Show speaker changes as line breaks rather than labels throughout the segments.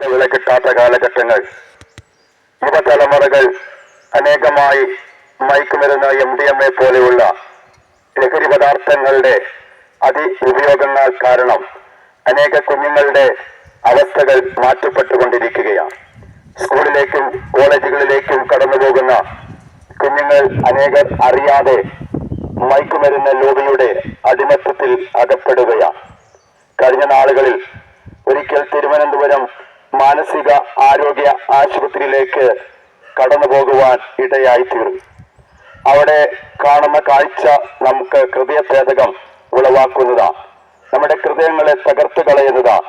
വില കിട്ടാത്ത കാലഘട്ടങ്ങൾ. യുവതലമുറകൾ അനേകമായി മയക്കുമരുന്ന് എം ഡി എം എ പോലെയുള്ള ലഹരി പദാർത്ഥങ്ങളുടെ അതി ഉപയോഗങ്ങൾ കാരണം അനേക കുഞ്ഞുങ്ങളുടെ അവസ്ഥകൾ മാറ്റപ്പെട്ടുകൊണ്ടിരിക്കുകയാണ്. സ്കൂളിലേക്കും കോളേജുകളിലേക്കും കടന്നു പോകുന്ന കുഞ്ഞുങ്ങൾ അനേകർ അറിയാതെ മയക്കുമരുന്ന് ലോബിയുടെ അടിമത്തത്തിൽ അകപ്പെടുകയാണ്. കഴിഞ്ഞ നാളുകളിൽ ഒരിക്കൽ തിരുവനന്തപുരം മാനസിക ആരോഗ്യ ആശുപത്രിയിലേക്ക് കടന്നു പോകുവാൻ ഇടയായിത്തീർന്നു അവിടെ കാണുന്ന കാഴ്ച നമുക്ക് ഹൃദയഭേദകം ഉളവാക്കുന്നതാണ് നമ്മുടെ ഹൃദയങ്ങളെ തകർത്തു കളയുന്നതാണ്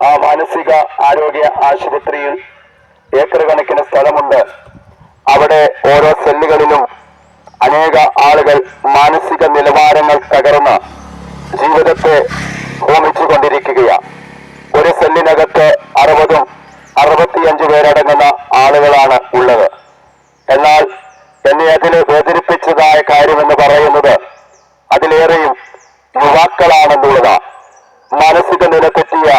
ആ മാനസിക ആരോഗ്യ ആശുപത്രിയിൽ ഏക്കർ കണക്കിന് സ്ഥലമുണ്ട്. അവിടെ ഓരോ സെല്ലുകളിലും അനേക ആളുകൾ മാനസിക നിലവാരങ്ങൾ തകർന്ന് ജീവിതത്തെ ഹോമിച്ചുകൊണ്ടിരിക്കുകയാണ് ഒരു സെല്ലിനകത്ത് അറുപതും അറുപത്തിയഞ്ചു പേരടങ്ങുന്ന ആളുകളാണ് ഉള്ളത്. എന്നാൽ എന്നെ അതിൽ വേദനിപ്പിച്ചതായ കാര്യമെന്ന് പറയുന്നത് അതിലേറെയും യുവാക്കളാണെന്നുള്ളതാണ് മാനസിക നില തെറ്റിയ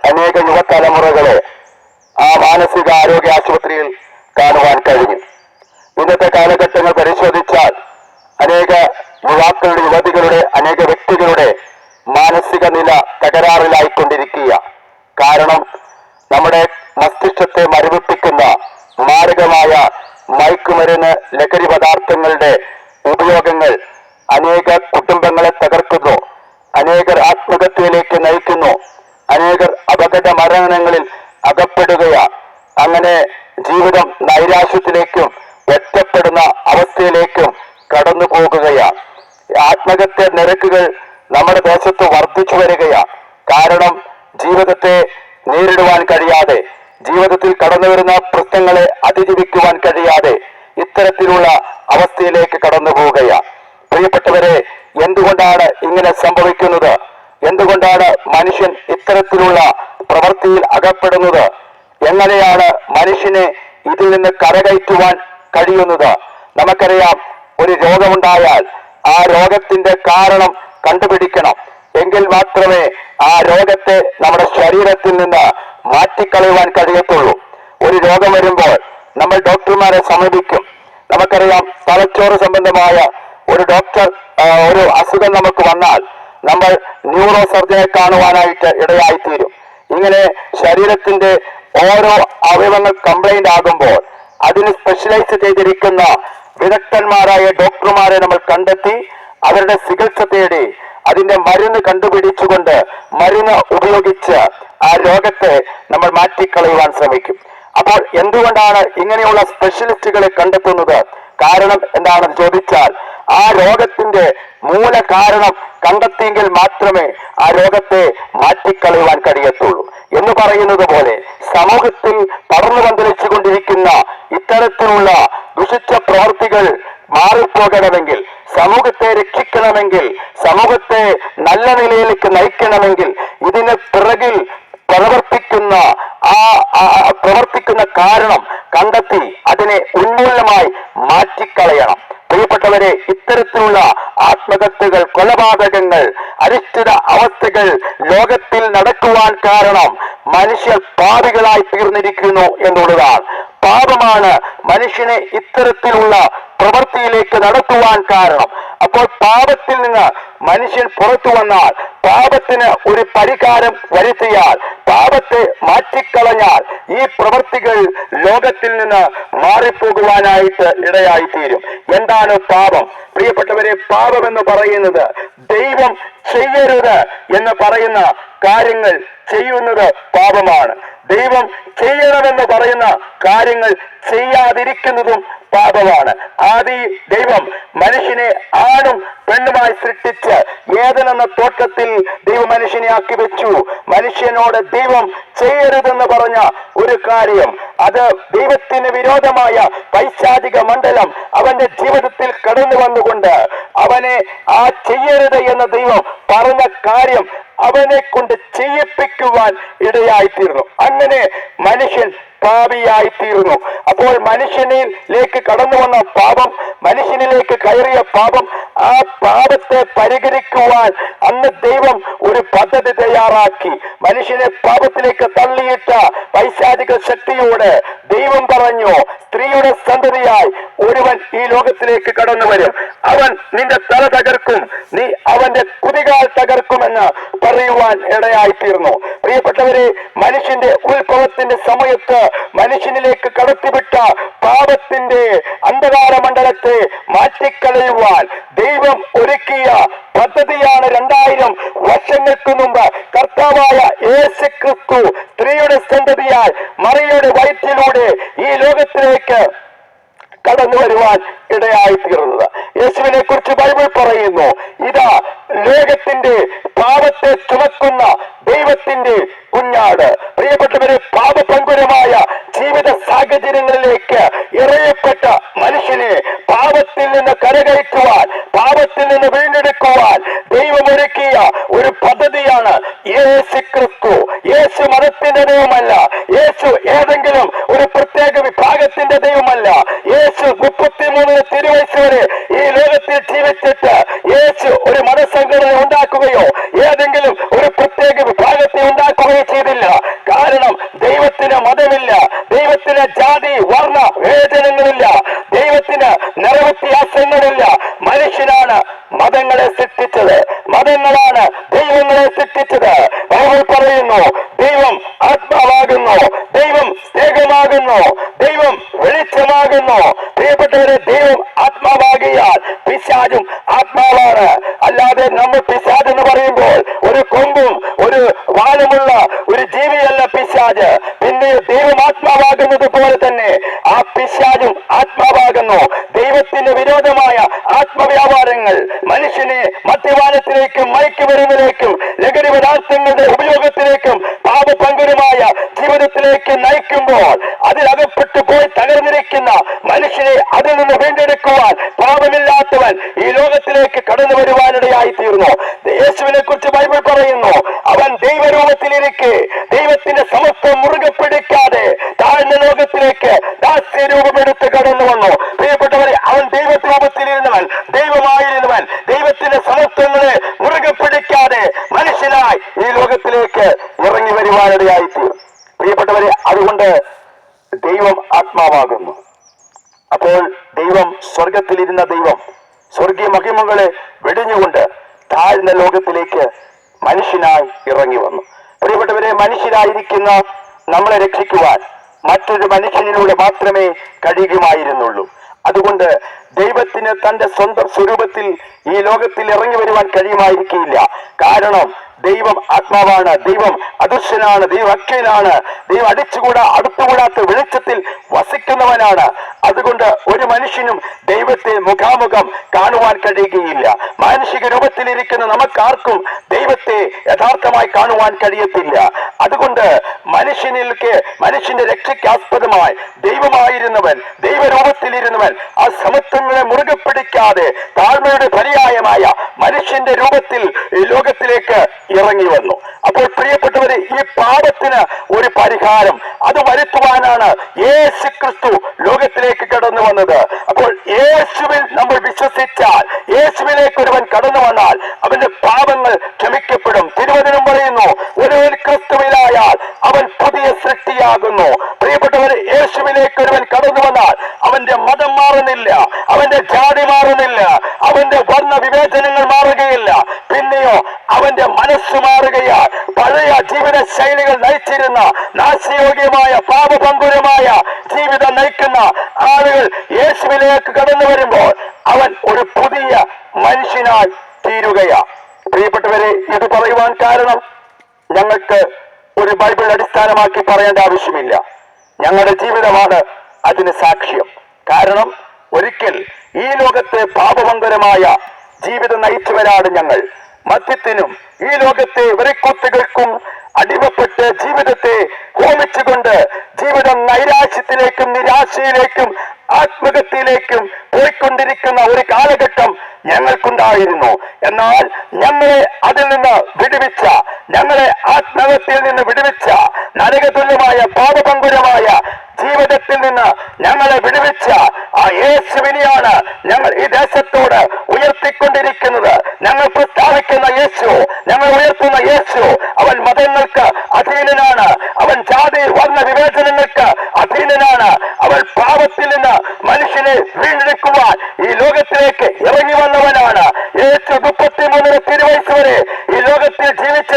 അനേക യുവതലമുറകളെ ആ മാനസിക ആരോഗ്യ ആശുപത്രിയിൽ കാണുവാൻ കഴിഞ്ഞു. ഇന്നത്തെ കാലഘട്ടങ്ങൾ പരിശോധിച്ചാൽ അനേക യുവാക്കളുടെ യുവതികളുടെ അനേക വ്യക്തികളുടെ മാനസിക നില തകരാറിലായിക്കൊണ്ടിരിക്കുക കാരണം നമ്മുടെ മസ്തിഷ്കത്തെ മരവിപ്പിക്കുന്ന മാരകമായ മയക്കുമരുന്ന് ലഹരി പദാർത്ഥങ്ങളുടെ ഉപയോഗങ്ങൾ അനേക കുടുംബങ്ങളെ തകർക്കുന്നു. അനേകർ ആത്മഹത്യയിലേക്ക് നയിക്കുന്നു. അനേകർ അപകട മരണങ്ങളിൽ അകപ്പെടുകയാണ് അങ്ങനെ ജീവിതം നൈരാശ്യത്തിലേക്കും ഒറ്റപ്പെടുന്ന അവസ്ഥയിലേക്കും കടന്നു പോകുകയാണ് ആത്മഹത്യ നിരക്കുകൾ നമ്മുടെ ദേശത്ത് വർദ്ധിച്ചു വരികയാണ് കാരണം ജീവിതത്തെ നേരിടുവാൻ കഴിയാതെ ജീവിതത്തിൽ കടന്നു വരുന്ന പ്രശ്നങ്ങളെ അതിജീവിക്കുവാൻ കഴിയാതെ ഇത്തരത്തിലുള്ള അവസ്ഥയിലേക്ക് കടന്നു പോവുകയാണ് പ്രിയപ്പെട്ടവരെ എന്തുകൊണ്ടാണ് ഇങ്ങനെ സംഭവിക്കുന്നത്? എന്തുകൊണ്ടാണ് മനുഷ്യൻ ഇത്തരത്തിലുള്ള പ്രവൃത്തിയിൽ അകപ്പെടുന്നത്? എങ്ങനെയാണ് മനുഷ്യനെ ഇതിൽ നിന്ന് കരകയറ്റുവാൻ കഴിയുന്നത്? നമുക്കറിയാം ഒരു രോഗമുണ്ടായാൽ ആ രോഗത്തിന്റെ കാരണം കണ്ടുപിടിക്കണം. എങ്കിൽ മാത്രമേ ആ രോഗത്തെ നമ്മുടെ ശരീരത്തിൽ നിന്ന് മാറ്റിക്കളയുവാൻ കഴിയത്തുള്ളൂ. ഒരു രോഗം വരുമ്പോൾ നമ്മൾ ഡോക്ടർമാരെ സമീപിക്കും. നമുക്കറിയാം തലച്ചോറ് സംബന്ധമായ ഒരു ഡോക്ടർ ഒരു അസുഖം നമുക്ക് വന്നാൽ നമ്മൾ ന്യൂറോ സർജനെ കാണുവാനായിട്ട് ഇടയായിത്തീരും. ഇങ്ങനെ ശരീരത്തിന്റെ ഓരോ അവയവങ്ങൾ കംപ്ലൈന്റ് ആകുമ്പോൾ അതിന് സ്പെഷ്യലൈസ് ചെയ്തിരിക്കുന്ന വിദഗ്ധന്മാരായ ഡോക്ടർമാരെ നമ്മൾ കണ്ടെത്തി അവരുടെ ചികിത്സ തേടി അതിന്റെ മരുന്ന് കണ്ടുപിടിച്ചുകൊണ്ട് മരുന്ന് ഉപയോഗിച്ച് ആ രോഗത്തെ നമ്മൾ മാറ്റിക്കളയുവാൻ ശ്രമിക്കും. അപ്പോൾ എന്തുകൊണ്ടാണ് ഇങ്ങനെയുള്ള സ്പെഷ്യലിസ്റ്റുകളെ കണ്ടെത്തുന്നത്? കാരണം എന്താണെന്ന് ചോദിച്ചാൽ ആ രോഗത്തിന്റെ മൂല കാരണം കണ്ടെത്തിയെങ്കിൽ മാത്രമേ ആ രോഗത്തെ മാറ്റിക്കളയുവാൻ കഴിയത്തുള്ളൂ. എന്ന് പറയുന്നത് പോലെ സമൂഹത്തിൽ പടർന്നു പന്തലിച്ചുകൊണ്ടിരിക്കുന്ന ഇത്തരത്തിലുള്ള ദുഷിച്ച പ്രവർത്തികൾ മാറിപ്പോകണമെങ്കിൽ സമൂഹത്തെ രക്ഷിക്കണമെങ്കിൽ സമൂഹത്തെ നല്ല നിലയിലേക്ക് നയിക്കണമെങ്കിൽ ഇതിന് പിറകിൽ പ്രവർത്തിക്കുന്ന ആ പ്രവർത്തിക്കുന്ന കാരണം കണ്ടെത്തി അതിനെ ഉന്മൂലമായി മാറ്റിക്കളയണം. പ്രിയപ്പെട്ടവരെ ഇത്തരത്തിലുള്ള ആത്മഹത്യകൾ കൊലപാതകങ്ങൾ അനിശ്ചിത അവസ്ഥകൾ ലോകത്തിൽ നടക്കുവാൻ കാരണം മനുഷ്യർ പാപികളായി തീർന്നിരിക്കുന്നു എന്നുള്ളതാണ്. പാപമാണ് മനുഷ്യനെ ഇത്തരത്തിലുള്ള പ്രവൃത്തിയിലേക്ക് നടത്തുവാൻ കാരണം. അപ്പോൾ പാപത്തിൽ നിന്ന് മനുഷ്യൻ പുറത്തു വന്നാൽ പാപത്തിന് ഒരു പരിഹാരം വരുത്തിയാൽ പാപത്തെ മാറ്റിക്കളഞ്ഞാൽ ഈ പ്രവൃത്തികൾ ലോകത്തിൽ നിന്ന് മാറിപ്പോകുവാനായിട്ട് ഇടയായിത്തീരും. എന്താണ് പാപം? പ്രിയപ്പെട്ടവരെ പാപം എന്ന് പറയുന്നത് ദൈവം ചെയ്യരുത് എന്ന് പറയുന്ന കാര്യങ്ങൾ ചെയ്യുന്നത് പാപമാണ്. ദൈവം ചെയ്യണമെന്ന് പറയുന്ന കാര്യങ്ങൾ ചെയ്യാതിരിക്കുന്നതും പാപമാണ്. ആദി ദൈവം മനുഷ്യനെ ആണും പെണ്ണുമായി സൃഷ്ടിച്ച് ഏതെന്ന തോട്ടത്തിൽ ദൈവം മനുഷ്യനെ ആക്കി വെച്ചു. മനുഷ്യനോട് ദൈവം ചെയ്യരുതെന്ന് പറഞ്ഞ ഒരു കാര്യം. അത് ദൈവത്തിന് വിരോധമായ പൈശാചിക മണ്ഡലം അവന്റെ ജീവിതത്തിൽ കടന്നു വന്നുകൊണ്ട് അവനെ ആ ചെയ്യരുത് എന്ന ദൈവം പറഞ്ഞ കാര്യം അവനെ കൊണ്ട് ചെയ്യിപ്പിക്കുവാൻ ഇടയായിത്തീർന്നു. അങ്ങനെ മനുഷ്യൻ പാപിയായി തീർന്നു അപ്പോൾ മനുഷ്യനിലേക്ക് കടന്നു വന്ന പാപം മനുഷ്യനിലേക്ക് കയറിയ പാപം ആ പാപത്തെ പരിഹരിക്കുവാൻ അന്ന് ദൈവം ഒരു പദ്ധതി തയ്യാറാക്കി. മനുഷ്യനെ പാപത്തിലേക്ക് തള്ളിയിട്ട പൈശാചിക ശക്തിയോട് ദൈവം പറഞ്ഞു സ്ത്രീയുടെ സന്തതിയായി ഒരുവൻ ഈ ലോകത്തിലേക്ക് കടന്നു വരും. അവൻ നിന്റെ തല തകർക്കും നീ അവന്റെ കുതികാൽ തകർക്കുമെന്ന് പറയുവാൻ ഇടയായി തീർന്നു പ്രിയപ്പെട്ടവരെ മനുഷ്യന്റെ ഉത്ഭവത്തിന്റെ സമയത്ത് മനുഷ്യനിലേക്ക് കടത്തിവിട്ട പാപത്തിന്റെ അന്ധകാര മണ്ഡലത്തെ മാറ്റിക്കളയുവാൻ ദൈവം ഒരുക്കിയ പദ്ധതിയാണ് രണ്ടായിരം വർഷങ്ങൾക്ക് മുമ്പ് കർത്താവായ യേശു ക്രിസ്തു സ്ത്രീയുടെ സന്തതിയാൽ മറിയുടെ വയറ്റിലൂടെ ഈ ലോകത്തിലേക്ക് കടന്നു വരുവാൻ ഇടയായി തീർന്നത് യേശുവിനെ കുറിച്ച് ബൈബിൾ പറയുന്നു ഇതാ ലോകത്തിന്റെ പാപത്തെ ചുമക്കുന്ന ദൈവത്തിന്റെ കുഞ്ഞാട്. പ്രിയപ്പെട്ടവരെ പാപപങ്കുരമായ ജീവിത സാഹചര്യങ്ങളിലേക്ക് ദൈവമല്ല. യേശു മുപ്പത്തിമൂന്ന് തിരുവയസ് വരെ ഈ ലോകത്തിൽ ജീവിച്ചിട്ട് യേശു ഒരു മതസംഘടന ഉണ്ടാക്കുകയോ ഏതെങ്കിലും ഒരു പ്രത്യേക വിഭാഗത്തെ ഉണ്ടാക്കുകയോ ചെയ്തില്ല. കാരണം ദൈവത്തിന് മതമില്ല. ദൈവത്തിന് ജാതി വർണ വേദനങ്ങളില്ല ദൈവത്തിന് നിറവ്യത്യാസങ്ങളില്ല മനുഷ്യനാണ് മതങ്ങളെ സൃഷ്ടിച്ചത്. മതങ്ങളാണ് ദൈവങ്ങളെ സൃഷ്ടിച്ചത്. ബൈബിൾ പറയുന്നു ദൈവം ആത്മാവാകുന്നു ദൈവം സ്നേഹമാകുന്നു വെളിച്ചമാകുന്നു പ്രിയപ്പെട്ടവരെ ദൈവം ആത്മാവാകിയാൽ പിശാചും ആത്മാവാണ്. അല്ലാതെ നമ്മൾ പിശാജ് എന്ന് പറയുമ്പോൾ ഒരു കൊമ്പും ഒരു വാലുമുള്ള ഒരു ജീവിയല്ല പിശാജ് പിന്നെ ദൈവം ആത്മാവാകുന്നത് പോലെ തന്നെ ആ പിശാജും ആത്മാവാകുന്നു. ദൈവത്തിന് വിരോധമായ ആത്മവ്യാപാരങ്ങൾ മനുഷ്യനെ മദ്യപാനത്തിലേക്കും മയക്കുമരുന്നിലേക്കും ലഹരി പദാർത്ഥങ്ങളുടെ ഉപയോഗത്തിലേക്കും പാപപങ്കുരമായ ജീവിതത്തിലേക്ക് നയിക്കുമ്പോൾ അതിലകപ്പെട്ടു പോയി മനുഷ്യനെ അതിൽ നിന്ന് വീണ്ടെടുക്കുവാൻ പാപമില്ലാത്തവൻ ഈ ലോകത്തിലേക്ക് കടന്നു വരുവാനിടയായി തീർന്നു. യേശുവിനെ കുറിച്ച് ബൈബിൾ പറയുന്നു അവൻ ദൈവരൂപത്തിലിരിക്കെ ദൈവത്തിന്റെ സമത്വം മുറുകെ പിടിക്കാതെ താഴ്ന്ന ലോകത്തിലേക്ക് ദാസ്യരൂപമെടുത്ത് കടന്നു വന്നു. പ്രിയപ്പെട്ടവരെ അവൻ ദൈവരൂപത്തിലിരുന്നവൻ ദൈവമായിരുന്നവൻ. ദൈവത്തിന്റെ സമത്വങ്ങളെ മുറുകെ പിടിക്കാതെ മനുഷ്യനായി ഈ ലോകത്തിലേക്ക് ഇറങ്ങി വരുവാനിടയായി തീർന്നു. പ്രിയപ്പെട്ടവരെ അതുകൊണ്ട് ദൈവം ആത്മാവാകുന്നു. അപ്പോൾ ദൈവം സ്വർഗത്തിലിരുന്ന ദൈവം സ്വർഗീയ മഹിമകളെ വെടിഞ്ഞുകൊണ്ട് താഴ്ന്ന ലോകത്തിലേക്ക് മനുഷ്യനായി ഇറങ്ങി വന്നു. പ്രിയപ്പെട്ടവരെ മനുഷ്യരായിരിക്കുന്ന നമ്മളെ രക്ഷിക്കുവാൻ മറ്റൊരു മനുഷ്യനിലൂടെ മാത്രമേ കഴിയുമായിരുന്നുള്ളൂ. അതുകൊണ്ട് ദൈവത്തിന് തന്റെ സ്വന്തം സ്വരൂപത്തിൽ ഈ ലോകത്തിൽ ഇറങ്ങി വരുവാൻ കഴിയുമായിരിക്കില്ല. കാരണം ദൈവം ആത്മാവാണ് ദൈവം അദൃശ്യനാണ് ദൈവം അക്ഷയനാണ് ദൈവം അടിച്ചുകൂടാ അടുത്തുകൂടാത്ത വെളിച്ചത്തിൽ വസിക്കുന്നവനാണ്. അതുകൊണ്ട് ഒരു മനുഷ്യനും ദൈവത്തെ മുഖാമുഖം കാണുവാൻ കഴിയുകയില്ല. മാനുഷിക രൂപത്തിലിരിക്കുന്ന നമുക്കാർക്കും ദൈവത്തെ യഥാർത്ഥമായി കാണുവാൻ കഴിയത്തില്ല. അതുകൊണ്ട് മനുഷ്യനിലേക്ക് മനുഷ്യന്റെ രക്ഷയ്ക്കാസ്പദമായി ദൈവമായിരുന്നവൻ ദൈവരൂപത്തിലിരുന്നവൻ ആ സമത്വങ്ങളെ മുറുകെ പിടിക്കാതെ താഴ്മയുടെ പര്യായമായ മനുഷ്യന്റെ രൂപത്തിൽ ഈ ലോകത്തിലേക്ക് ഇറങ്ങി വന്നു. അപ്പോൾ പ്രിയപ്പെട്ടവരെ ഈ പാപത്തിന് ഒരു പരിഹാരം അത് വരുത്തുവാനാണ് യേശു ക്രിസ്തു ലോകത്തിലേക്ക് കടന്നു വന്നത്. അപ്പോൾ യേശുവിൽ നമ്മൾ വിശ്വസിച്ചാൽ യേശുവിലേക്ക് ഒരുവൻ കടന്നു വന്നാൽ അവന്റെ പാപങ്ങൾ ക്ഷമിക്കപ്പെടും. തിരുവചനം പറയുന്നു ഒരുവൻ ക്രിസ്തുവിലായാൽ അവൻ പുതിയ സൃഷ്ടിയാകുന്നു പ്രിയപ്പെട്ടവരെ യേശുവിലേക്ക് ഒരുവൻ കടന്നു വന്നാൽ അവന്റെ മതം മാറുന്നില്ല അവന്റെ ജാതി മാറുന്നില്ല. അവന്റെ വർണ വിവേചനങ്ങൾ മാറുകയില്ല. പിന്നെയോ അവന്റെ മനസ്സ് മാറുകയാ. പഴയ ജീവിത ശൈലികൾ നയിച്ചിരുന്ന നാശയോഗ്യമായ പാപപങ്കുരമായ ജീവിതം നയിക്കുന്ന ആളുകൾ യേശുവിലേക്ക് കടന്നു വരുമ്പോൾ അവൻ ഒരു പുതിയ മനുഷ്യനായി തീരുകയാ. പ്രിയപ്പെട്ടവരെ ഇത് പറയുവാൻ കാരണം ഞങ്ങൾക്ക് ഒരു ബൈബിൾ അടിസ്ഥാനമാക്കി പറയേണ്ട ആവശ്യമില്ല. ഞങ്ങളുടെ ജീവിതമാണ് അതിന് സാക്ഷ്യം. കാരണം ഒരിക്കൽ ഈ ലോകത്തെ പാപമങ്കരമായ ജീവിതം നയിച്ചവരാണ് ഞങ്ങൾ. മദ്യത്തിനും ഈ ലോകത്തെ വെറിക്കുത്തുകൾക്കും അടിമപ്പെട്ട് ജീവിതത്തെ ഹോമിച്ചുകൊണ്ട് ജീവിതം നൈരാശ്യത്തിലേക്കും നിരാശയിലേക്കും ആത്മഹത്യയിലേക്കും പോയിക്കൊണ്ടിരിക്കുന്ന ഒരു കാലഘട്ടം ഞങ്ങൾക്കുണ്ടായിരുന്നു. എന്നാൽ ഞങ്ങളെ അതിൽ നിന്ന് വിടുവിച്ച ഞങ്ങളെ ആത്മഹത്യയിൽ നിന്ന് വിടുവിച്ച നരകതുല്യമായ പാപപങ്കുരമായ ജീവിതത്തിൽ നിന്ന് ഞങ്ങളെ വിടുവിച്ച ആ യേശുവിനെയാണ് ഞങ്ങൾ ഈ ദേശത്തോട് ഉയർത്തിക്കൊണ്ടിരിക്കുന്നത്. ഞങ്ങൾ പ്രസ്താവിക്കുന്ന യേശു ഞങ്ങൾ ഉയർത്തുന്ന യേശു അവൻ മതങ്ങൾക്ക് അധീനനാണ്. അവൻ ജാതി വർണ വിവേചനങ്ങൾക്ക് അധീനനാണ്. അവൻ പാപത്തിൽ നിന്ന് മനുഷ്യനെ വീണ്ടെടുക്കുവാൻ ഈ ലോകത്തിലേക്ക് ഇറങ്ങി വന്നവനാണ്. യേശു മുപ്പത്തിമൂന്നിന് തിരുവയസ് വരെ ഈ ലോകത്തിൽ ജീവിച്ച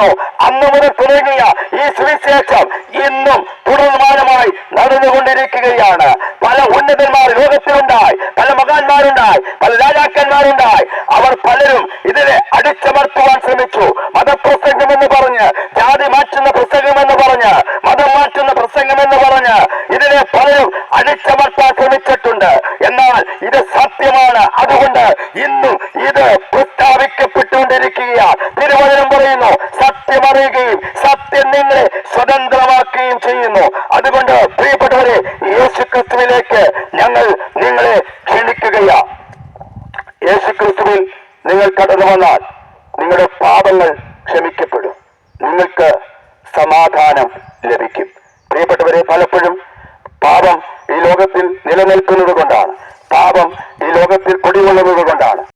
জন্য আন্দোলনে চলে গিয়া